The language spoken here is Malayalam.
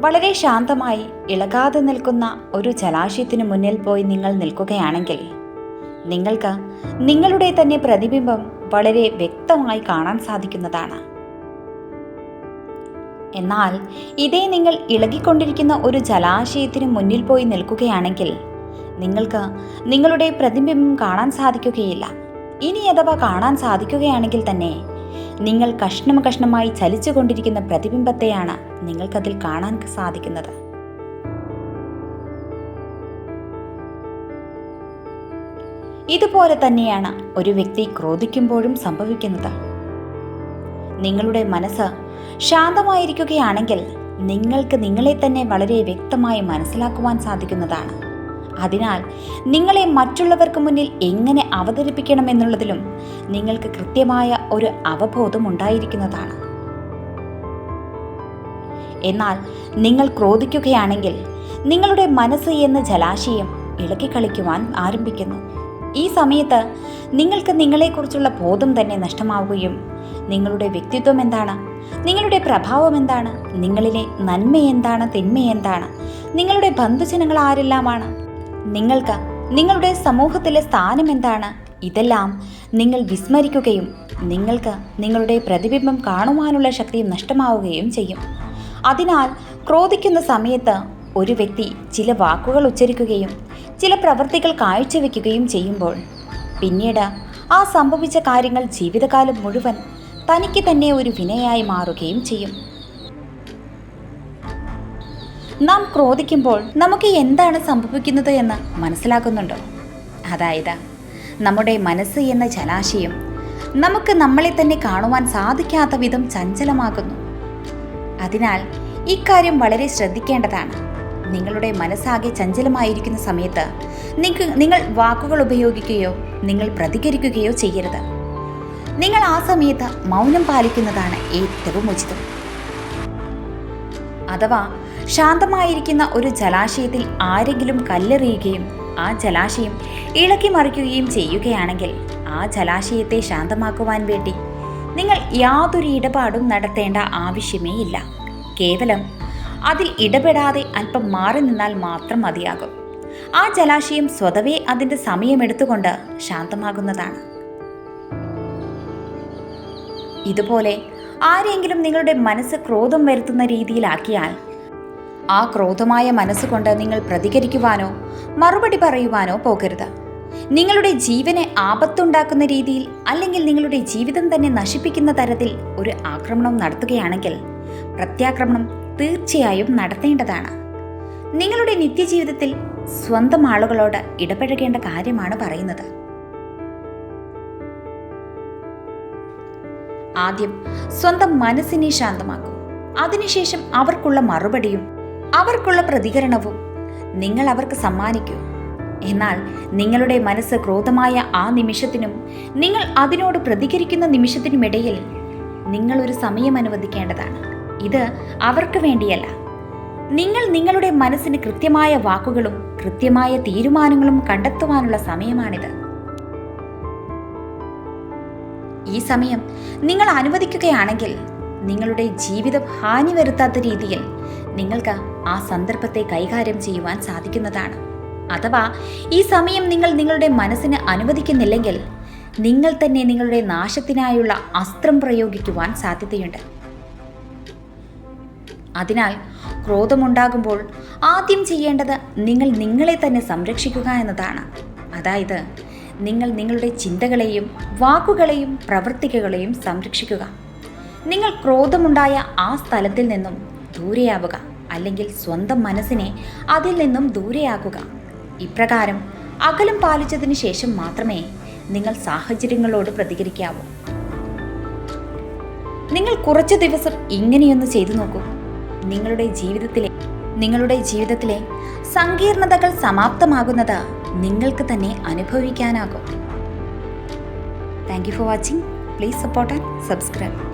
വളരെ ശാന്തമായി ഇളകാതെ നിൽക്കുന്ന ഒരു ജലാശയത്തിനു മുന്നിൽ പോയി നിങ്ങൾ നിൽക്കുകയാണെങ്കിൽ നിങ്ങൾക്ക് നിങ്ങളുടെ തന്നെ പ്രതിബിംബം വളരെ വ്യക്തമായി കാണാൻ സാധിക്കുന്നതാണ്. എന്നാൽ ഇതേ നിങ്ങൾ ഇളകിക്കൊണ്ടിരിക്കുന്ന ഒരു ജലാശയത്തിന് മുന്നിൽ പോയി നിൽക്കുകയാണെങ്കിൽ നിങ്ങൾക്ക് നിങ്ങളുടെ പ്രതിബിംബം കാണാൻ സാധിക്കുകയില്ല. ഇനി അഥവാ കാണാൻ സാധിക്കുകയാണെങ്കിൽ തന്നെ നിങ്ങൾ കഷ്ണം കഷ്ണമായി ചലിച്ചുകൊണ്ടിരിക്കുന്ന പ്രതിബിംബത്തെയാണ് നിങ്ങൾക്കതിൽ കാണാൻ സാധിക്കുന്നത്. ഇതുപോലെ തന്നെയാണ് ഒരു വ്യക്തി ക്രോധിക്കുമ്പോഴും സംഭവിക്കുന്നത്. നിങ്ങളുടെ മനസ്സ് ശാന്തമായിരിക്കുകയാണെങ്കിൽ നിങ്ങൾക്ക് നിങ്ങളെ തന്നെ വളരെ വ്യക്തമായി മനസ്സിലാക്കുവാൻ സാധിക്കുന്നതാണ്. അതിനാൽ നിങ്ങളെ മറ്റുള്ളവർക്ക് മുന്നിൽ എങ്ങനെ അവതരിപ്പിക്കണമെന്നുള്ളതിലും നിങ്ങൾക്ക് കൃത്യമായ ഒരു അവബോധം ഉണ്ടായിരിക്കുന്നതാണ്. എന്നാൽ നിങ്ങൾ ക്രോധിക്കുകയാണെങ്കിൽ നിങ്ങളുടെ മനസ്സ് എന്ന ജലാശയം ഇളക്കിക്കളിക്കുവാൻ ആരംഭിക്കുന്നു. ഈ സമയത്ത് നിങ്ങൾക്ക് നിങ്ങളെക്കുറിച്ചുള്ള ബോധം തന്നെ നഷ്ടമാവുകയും നിങ്ങളുടെ വ്യക്തിത്വം എന്താണ്? നിങ്ങളുടെ പ്രഭാവം എന്താണ്? നിങ്ങളിലെ നന്മ എന്താണ്? തിന്മ എന്താണ്? നിങ്ങളുടെ ബന്ധുജനങ്ങൾ ആരെല്ലാമാണ്? നിങ്ങൾക്ക് നിങ്ങളുടെ സമൂഹത്തിലെ സ്ഥാനം എന്താണ്? ഇതെല്ലാം നിങ്ങൾ വിസ്മരിക്കുകയും നിങ്ങൾക്ക് നിങ്ങളുടെ പ്രതിബിംബം കാണുവാനുള്ള ശക്തിയും നഷ്ടമാവുകയും ചെയ്യും. അതിനാൽ ക്രോധിക്കുന്ന സമയത്ത് ഒരു വ്യക്തി ചില വാക്കുകൾ ഉച്ചരിക്കുകയും ചില പ്രവൃത്തികൾ കാഴ്ചവെക്കുകയും ചെയ്യുമ്പോൾ പിന്നീട് ആ സംഭവിച്ച കാര്യങ്ങൾ ജീവിതകാലം മുഴുവൻ തനിക്ക് തന്നെ ഒരു വിനയായി മാറുകയും ചെയ്യും. നാം ക്രോധിക്കുമ്പോൾ നമുക്ക് എന്താണ് സംഭവിക്കുന്നത് എന്ന് മനസ്സിലാക്കുന്നുണ്ടോ? അതായത് നമ്മുടെ മനസ്സ് എന്ന ജലാശയം നമുക്ക് നമ്മളെ തന്നെ കാണുവാൻ സാധിക്കാത്ത വിധം ചഞ്ചലമാകുന്നു അതിനാൽ ഇക്കാര്യം വളരെ ശ്രദ്ധിക്കേണ്ടതാണ്. നിങ്ങളുടെ മനസ്സാകെ ചഞ്ചലമായിരിക്കുന്ന സമയത്ത് നിങ്ങൾക്ക് നിങ്ങൾ വാക്കുകൾ ഉപയോഗിക്കുകയോ നിങ്ങൾ പ്രതികരിക്കുകയോ ചെയ്യരുത്. നിങ്ങൾ ആ സമയത്ത് മൗനം പാലിക്കുന്നതാണ് ഏറ്റവും ഉചിതം. അഥവാ ശാന്തമായിരിക്കുന്ന ഒരു ജലാശയത്തിൽ ആരെങ്കിലും കല്ലെറിയുകയും ആ ജലാശയം ഇളക്കി മറിക്കുകയും ചെയ്യുകയാണെങ്കിൽ ആ ജലാശയത്തെ ശാന്തമാക്കുവാൻ വേണ്ടി നിങ്ങൾ യാതൊരു ഇടപാടും നടത്തേണ്ട ആവശ്യമേ ഇല്ല. കേവലം അതിൽ ഇടപെടാതെ അല്പം മാറി നിന്നാൽ മാത്രം മതിയാകും. ആ ജലാശയം സ്വതവേ അതിന്റെ സമയമെടുത്തുകൊണ്ട് ശാന്തമാകുന്നതാണ്. ഇതുപോലെ ആരെങ്കിലും നിങ്ങളുടെ മനസ്സ് ക്രോധം വരുത്തുന്ന രീതിയിലാക്കിയാൽ ആ ക്രോധമായ മനസ്സുകൊണ്ട് നിങ്ങൾ പ്രതികരിക്കുവാനോ മറുപടി പറയുവാനോ പോകരുത്. നിങ്ങളുടെ ജീവനെ ആപത്തുണ്ടാക്കുന്ന രീതിയിൽ അല്ലെങ്കിൽ നിങ്ങളുടെ ജീവിതം തന്നെ നശിപ്പിക്കുന്ന തരത്തിൽ ഒരു ആക്രമണം നടത്തുകയാണെങ്കിൽ പ്രത്യാക്രമണം തീർച്ചയായും നടത്തേണ്ടതാണ്. നിങ്ങളുടെ നിത്യജീവിതത്തിൽ സ്വന്തം ആളുകളോട് ഇടപഴകേണ്ട കാര്യമാണ് പറയുന്നത്. ആദ്യം സ്വന്തം മനസ്സിനെ ശാന്തമാക്കും. അതിനുശേഷം അവർക്കുള്ള മറുപടിയും അവർക്കുള്ള പ്രതികരണവും നിങ്ങൾ അവർക്ക് സമ്മാനിക്കൂ. എന്നാൽ നിങ്ങളുടെ മനസ്സ് ക്രോധമായ ആ നിമിഷത്തിനും നിങ്ങൾ അതിനോട് പ്രതികരിക്കുന്ന നിമിഷത്തിനുമിടയിൽ നിങ്ങൾ ഒരു സമയം അനുവദിക്കേണ്ടതാണ്. ഇത് അവർക്ക് വേണ്ടിയല്ല. നിങ്ങൾ നിങ്ങളുടെ മനസ്സിന് കൃത്യമായ വാക്കുകളും കൃത്യമായ തീരുമാനങ്ങളും കണ്ടെത്തുവാനുള്ള സമയമാണിത്. ഈ സമയം നിങ്ങൾ അനുവദിക്കുകയാണെങ്കിൽ നിങ്ങളുടെ ജീവിതം ഹാനി വരുത്താത്ത രീതിയിൽ നിങ്ങൾക്ക് ആ സന്ദർഭത്തെ കൈകാര്യം ചെയ്യുവാൻ സാധിക്കുന്നതാണ്. അഥവാ ഈ സമയം നിങ്ങൾ നിങ്ങളുടെ മനസ്സിന് അനുവദിക്കുന്നില്ലെങ്കിൽ നിങ്ങൾ തന്നെ നിങ്ങളുടെ നാശത്തിനായുള്ള അസ്ത്രം പ്രയോഗിക്കുവാൻ സാധ്യതയുണ്ട്. അതിനാൽ ക്രോധമുണ്ടാകുമ്പോൾ ആദ്യം ചെയ്യേണ്ടത് നിങ്ങൾ നിങ്ങളെ തന്നെ സംരക്ഷിക്കുക എന്നതാണ്. അതായത് നിങ്ങൾ നിങ്ങളുടെ ചിന്തകളെയും വാക്കുകളെയും പ്രവൃത്തികളെയും സംരക്ഷിക്കുക. നിങ്ങൾ ക്രോധമുണ്ടായ ആ സ്ഥലത്തിൽ നിന്നും ദൂരെയാവുക അല്ലെങ്കിൽ സ്വന്തം മനസ്സിനെ അതിൽ നിന്നും ദൂരെയാക്കുക. ഇപ്രകാരം അകലം പാലിച്ചതിന് ശേഷം മാത്രമേ നിങ്ങൾ സാഹചര്യങ്ങളോട് പ്രതികരിക്കാവൂ. നിങ്ങൾ കുറച്ച് ദിവസം ഇങ്ങനെയൊന്ന് ചെയ്തു നോക്കൂ. നിങ്ങളുടെ ജീവിതത്തിലെ നിങ്ങളുടെ ജീവിതത്തിലെ സങ്കീർണതകൾ സമാപ്തമാകുന്നത് നിങ്ങൾക്ക് തന്നെ അനുഭവിക്കാനാകും. Thank you for watching please support and subscribe